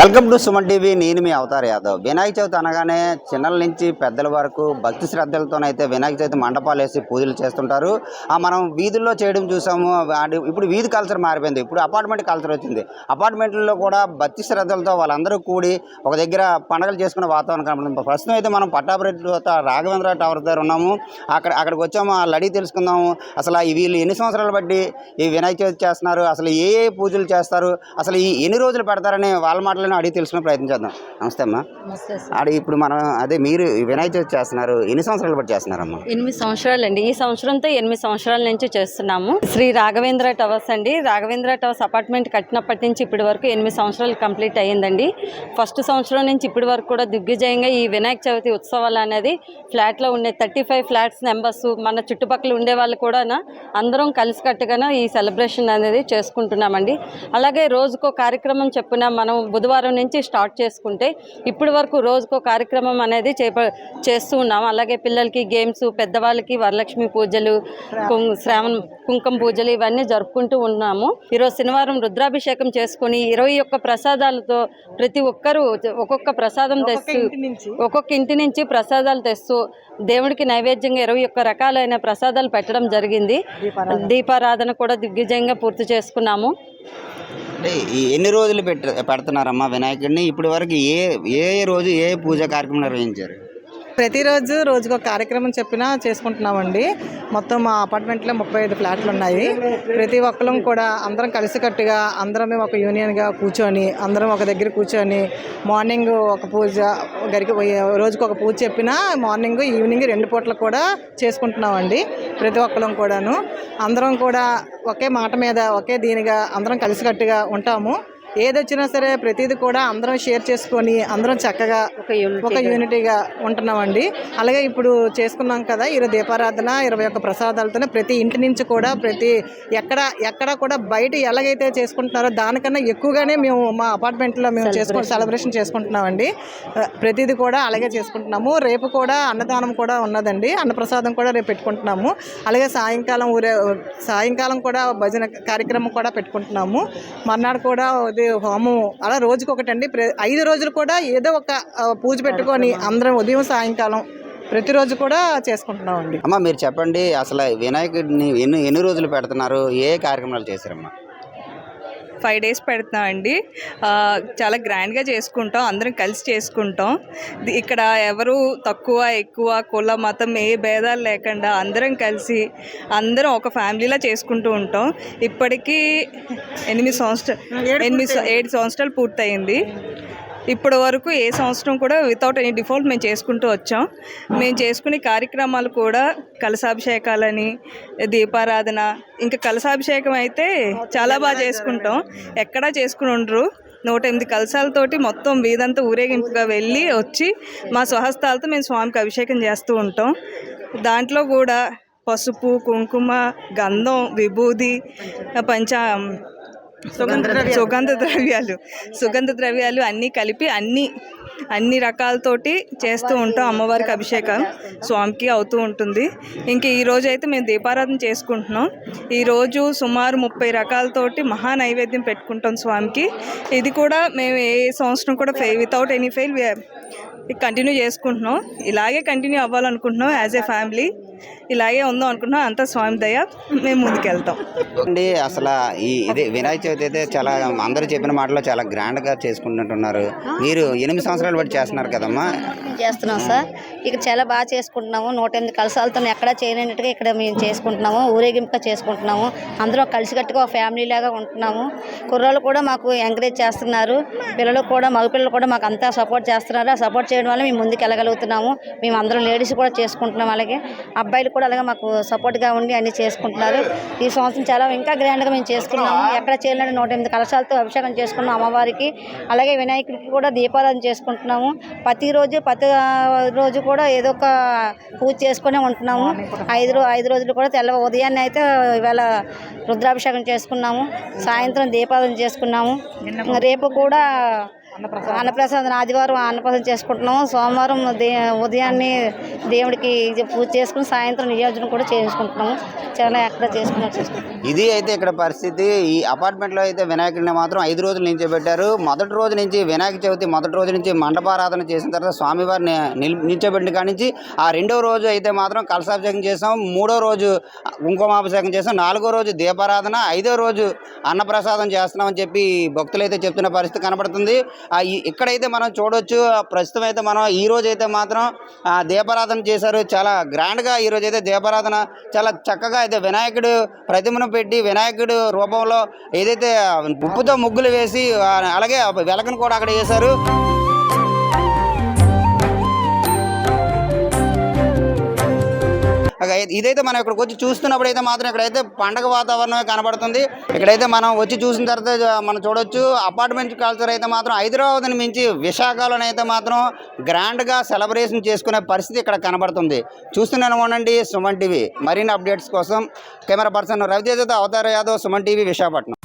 Welcome to Suman TV నేను మీ అవతార్ యాదవ్. వినాయక చవితి అనగానే చిన్నల నుంచి పెద్దల వరకు భక్తి శ్రద్ధలతోనైతే వినాయక చవితి మండపాలు వేసి పూజలు చేస్తుంటారు. ఆ మనం వీధుల్లో చేయడం చూసాము ఇప్పుడు వీధి కల్చర్ మారిపోయింది. ఇప్పుడు అపార్ట్మెంట్ కల్చర్ వచ్చింది. అపార్ట్మెంట్లలో కూడా భక్తి శ్రద్ధలతో వాళ్ళందరూ కూడి ఒక దగ్గర పండగలు చేసుకునే వాతావరణం కనబడుతుంది. ప్రస్తుతం అయితే మనం పట్టాభిరెడ్డి రాఘవేంద్ర టవర్ దగ్గర ఉన్నాము. అక్కడ అక్కడికి వచ్చాము ఆ లడి తెలుసుకుందాము. అసలు ఈ వీళ్ళు ఎన్ని సంవత్సరాలు బట్టి ఈ వినాయక చవితి చేస్తున్నారు? అసలు ఏ ఏ పూజలు చేస్తారు? అసలు ఈ ఎన్ని రోజులు పెడతారని వాళ్ళ మాటలు మాటలను అడిగి తెలుసుకునే ప్రయత్నం చేద్దాం. నమస్తే అమ్మా. ఆడ ఇప్పుడు మనం అదే మీరు వినాయక చవితి చేస్తున్నారు. ఎన్ని సంవత్సరాలు బట్టి చేస్తున్నారమ్మా? ఎనిమిది సంవత్సరాలు అండి ఈ సంవత్సరంతో ఎనిమిది సంవత్సరాల నుంచి చేస్తున్నాము. శ్రీ రాఘవేంద్ర టవర్స్ అండి. రాఘవేంద్ర టవర్స్ అపార్ట్మెంట్ కట్టినప్పటి నుంచి ఇప్పటి వరకు ఎనిమిది సంవత్సరాలు కంప్లీట్ అయ్యిందండి. ఫస్ట్ సంవత్సరం నుంచి ఇప్పటి వరకు కూడా దిగ్విజయంగా ఈ వినాయక చవితి ఉత్సవాలు అనేది ఫ్లాట్లో ఉండే థర్టీ ఫైవ్ ఫ్లాట్స్ నెంబర్స్ మన చుట్టుపక్కల ఉండే వాళ్ళు కూడా అందరం కలిసికట్టుగా ఈ సెలబ్రేషన్ అనేది చేసుకుంటున్నామండి. అలాగే రోజుకో కార్యక్రమం చెప్పున మనం బుధవారం నుంచి స్టార్ట్ చేసుకుంటే ఇప్పటి వరకు రోజుకో కార్యక్రమం అనేది చేప చేస్తూ ఉన్నాం. అలాగే పిల్లలకి గేమ్స్ పెద్దవాళ్ళకి వరలక్ష్మి పూజలు శ్రావణ కుంకుమ పూజలు ఇవన్నీ జరుపుకుంటూ ఉన్నాము. ఈరోజు శనివారం రుద్రాభిషేకం చేసుకొని ఇరవై ఒక్క ప్రసాదాలతో ప్రతి ఒక్కరూ ఒక్కొక్క ప్రసాదం తెస్తూ ఒక్కొక్క ఇంటి నుంచి ప్రసాదాలు తెస్తూ దేవుడికి నైవేద్యంగా ఇరవై ఒక్క రకాలైన ప్రసాదాలు పెట్టడం జరిగింది. దీపారాధన కూడా దిగ్విజయంగా పూర్తి చేసుకున్నాము. అంటే ఎన్ని రోజులు పెట్ట పెడుతున్నారమ్మా వినాయకుడిని? ఇప్పటి వరకు ఏ ఏ రోజు ఏ పూజ కార్యక్రమం నిర్వహించారు? ప్రతిరోజు రోజుకు ఒక కార్యక్రమం చెప్పినా చేసుకుంటున్నామండి. మొత్తం మా అపార్ట్మెంట్లో ముప్పై ఐదు ఫ్లాట్లు ఉన్నాయి ప్రతి ఒక్కరం కూడా అందరం కలిసికట్టుగా అందరం ఒక యూనియన్గా కూర్చొని అందరం ఒక దగ్గర కూర్చొని మార్నింగ్ ఒక పూజ గరికి రోజుకు ఒక పూజ చెప్పినా మార్నింగ్ ఈవినింగ్ రెండు పూటలు కూడా చేసుకుంటున్నామండి. ప్రతి ఒక్కరం కూడాను. అందరం కూడా ఒకే మాట మీద ఒకే దీనిగా అందరం కలిసికట్టుగా ఉంటాము. ఏదొచ్చినా సరే ప్రతిదీ కూడా అందరం షేర్ చేసుకొని అందరం చక్కగా ఒక యూనిట్ ఒక యూనిటీగా ఉంటున్నామండి. అలాగే ఇప్పుడు చేసుకున్నాం కదా ఈరోజు దీపారాధన ఇరవై ఒక్క ప్రసాదాలతోనే ప్రతి ఇంటి నుంచి కూడా ప్రతి ఎక్కడ ఎక్కడ కూడా బయట ఎలాగైతే చేసుకుంటున్నారో దానికన్నా ఎక్కువగానే మేము మా అపార్ట్మెంట్లో మేము చేసుకు సెలబ్రేషన్ చేసుకుంటున్నామండి. ప్రతిదీ కూడా అలాగే చేసుకుంటున్నాము. రేపు కూడా అన్నదానం కూడా ఉన్నదండి. అన్నప్రసాదం కూడా రేపు పెట్టుకుంటున్నాము. అలాగే సాయంకాలం ఊరే సాయంకాలం కూడా భజన కార్యక్రమం కూడా పెట్టుకుంటున్నాము. మర్నాడు కూడా హోమం. అలా రోజుకి ఒకటండి ప్ర- ఐదు రోజులు కూడా ఏదో ఒక పూజ పెట్టుకొని అందరం ఉదయం సాయంకాలం ప్రతిరోజు కూడా చేసుకుంటున్నామండి. అమ్మా మీరు చెప్పండి. అసలు వినాయకుడిని ఎన్ని ఎన్ని రోజులు పెడుతున్నారు? ఏ కార్యక్రమాలు చేశారమ్మా? ఫైవ్ డేస్ పెడుతున్నాం అండి. చాలా గ్రాండ్గా చేసుకుంటాం. అందరం కలిసి చేసుకుంటాం. ఇక్కడ ఎవరు తక్కువ ఎక్కువ కుల మతం ఏ భేదాలు లేకుండా అందరం కలిసి అందరం ఒక ఫ్యామిలీలా చేసుకుంటూ ఉంటాం. ఇప్పటికీ ఎనిమిది సంవత్సరాలు ఎనిమిది ఏడు సంవత్సరాలు పూర్తయింది. ఇప్పటి వరకు ఏ సంవత్సరం కూడా వితౌట్ ఎనీ డిఫాల్ట్ మేము చేసుకుంటూ వచ్చాం. మేము చేసుకునే కార్యక్రమాలు కూడా కలశాభిషేకాలని దీపారాధన ఇంకా కలశాభిషేకం అయితే చాలా బాగా చేసుకుంటాం. ఎక్కడా చేసుకుని ఉండరు. నూట ఎనిమిది కలశాలతోటి మొత్తం వీధంతా ఊరేగింపుగా వెళ్ళి వచ్చి మా స్వహస్తాలతో మేము స్వామికి అభిషేకం చేస్తూ ఉంటాం. దాంట్లో కూడా పసుపు కుంకుమ గంధం విభూది పంచ సుగంధ సుగంధ ద్రవ్యాలు సుగంధ ద్రవ్యాలు అన్నీ కలిపి అన్ని అన్ని రకాలతోటి చేస్తూ ఉంటాం అమ్మవారికి అభిషేకం. స్వామికి అవుతూ ఉంటుంది. ఇంక ఈరోజు అయితే మేము దీపారాధన చేసుకుంటున్నాం. ఈరోజు సుమారు ముప్పై రకాలతోటి మహా నైవేద్యం పెట్టుకుంటాం స్వామికి. ఇది కూడా మేము ఏ సంవత్సరం కూడా fail without any fail continue చేసుకుంటున్నాం. ఇలాగే కంటిన్యూ అవ్వాలనుకుంటున్నాం యాజ్ ఏ ఫ్యామిలీ ఇలాగే ఉందాం అనుకుంటున్నాం. అంతా స్వామి దయ. మేము ముందుకెళ్తాం. అండి అసలు ఈ ఇది వినాయక చవితి అయితే చాలా అందరూ చెప్పిన మాటలో చాలా గ్రాండ్గా చేసుకుంటుంటున్నారు. మీరు ఎనిమిది సంవత్సరాలు బట్టి చేస్తున్నారు కదమ్మా? చేస్తున్నాం సార్. ఇక్కడ చాలా బాగా చేసుకుంటున్నాము. నూట ఎనిమిది కలసాలతో ఎక్కడా చేయలేనట్టుగా ఇక్కడ మేము చేసుకుంటున్నాము. ఊరేగింపుగా చేసుకుంటున్నాము. అందరం కలిసికట్టుగా ఒక ఫ్యామిలీ లాగా ఉంటున్నాము. కుర్రాళ్ళు కూడా మాకు ఎంకరేజ్ చేస్తున్నారు. పిల్లలు కూడా మగపిల్లలు కూడా మాకు అంతా సపోర్ట్ చేస్తున్నారు. ఆ సపోర్ట్ చేయడం వల్ల మేము ముందుకు వెళ్ళగలుగుతున్నాము మేము అందరం లేడీస్ కూడా చేసుకుంటున్నాం అలాగే. అబ్బాయిలు కూడా అలాగే మాకు సపోర్ట్గా ఉండి అన్ని చేసుకుంటున్నారు. ఈ సంవత్సరం చాలా ఇంకా గ్రాండ్గా మేము చేసుకున్నాము ఎక్కడ చేయలేని నూట ఎనిమిది కలశాలతో అభిషేకం చేసుకున్నాం అమ్మవారికి. అలాగే వినాయకుడికి కూడా దీపారాధన చేసుకుంటున్నాము. ప్రతిరోజు ప్రతి రోజు కూడా ఏదో ఒక పూజ చేసుకునే ఉంటున్నాము. ఐదు రో ఐదు రోజులు కూడా తెల్ల ఉదయాన్నే అయితే ఇవాళ రుద్రాభిషేకం చేసుకున్నాము. సాయంత్రం దీపారాధన చేసుకున్నాము. రేపు కూడా అన్నప్రసాదం. ఆదివారం అన్నప్రసాదం చేసుకుంటున్నాము సోమవారం దే ఉదయాన్నే దేవుడికి పూజ చేసుకుని సాయంత్రం నియోజనం కూడా చేసుకుంటున్నాము చాలా ఎక్కడ చేసుకున్నాం చేసుకుంటున్నాం ఇది అయితే ఇక్కడ పరిస్థితి. ఈ అపార్ట్మెంట్లో అయితే వినాయకుడిని మాత్రం ఐదు రోజుల నుంచి పెట్టారు. మొదటి రోజు నుంచి వినాయక చవితి మొదటి రోజు నుంచి మండపారాధన చేసిన తర్వాత స్వామివారిని నిల్ నిల్చోబెట్టిన కాడి నుంచి ఆ రెండో రోజు అయితే మాత్రం కలశాభిషేకం చేసాం. మూడో రోజు కుంకుమాభిషేకం చేసాం. నాలుగో రోజు దీపారాధన ఐదో రోజు అన్నప్రసాదం చేస్తున్నామని చెప్పి భక్తులు అయితే చెప్తున్న పరిస్థితి కనబడుతుంది. ఇక్కడైతే మనం చూడవచ్చు ప్రస్తుతం అయితే మనం ఈ రోజు అయితే మాత్రం ఆ దీపారాధన చేశారు. చాలా గ్రాండ్గా ఈ రోజు అయితే దీపారాధన చాలా చక్కగా అయితే వినాయకుడు ప్రతిమను పెట్టి వినాయకుడు రూపంలో ఏదైతే ఉప్పుతో ముగ్గులు వేసి అలాగే వెలకను కూడా అక్కడ వేశారు. ఇదైతే మనం ఇక్కడికి వచ్చి చూస్తున్నప్పుడు అయితే మాత్రం ఇక్కడైతే పండగ వాతావరణమే కనబడుతుంది. ఇక్కడైతే మనం వచ్చి చూసిన తర్వాత మనం చూడొచ్చు అపార్ట్మెంట్ కల్చర్ అయితే మాత్రం హైదరాబాద్ని మించి విశాఖలోనే అయితే మాత్రం గ్రాండ్గా సెలబ్రేషన్ చేసుకునే పరిస్థితి ఇక్కడ కనబడుతుంది. చూస్తున్నాను ఉండండి సుమన్ టీవీ. మరిన్ని అప్డేట్స్ కోసం కెమెరా పర్సన్ రవితేజతో అవతార యాదవ్ సుమన్ టీవీ విశాఖపట్నం.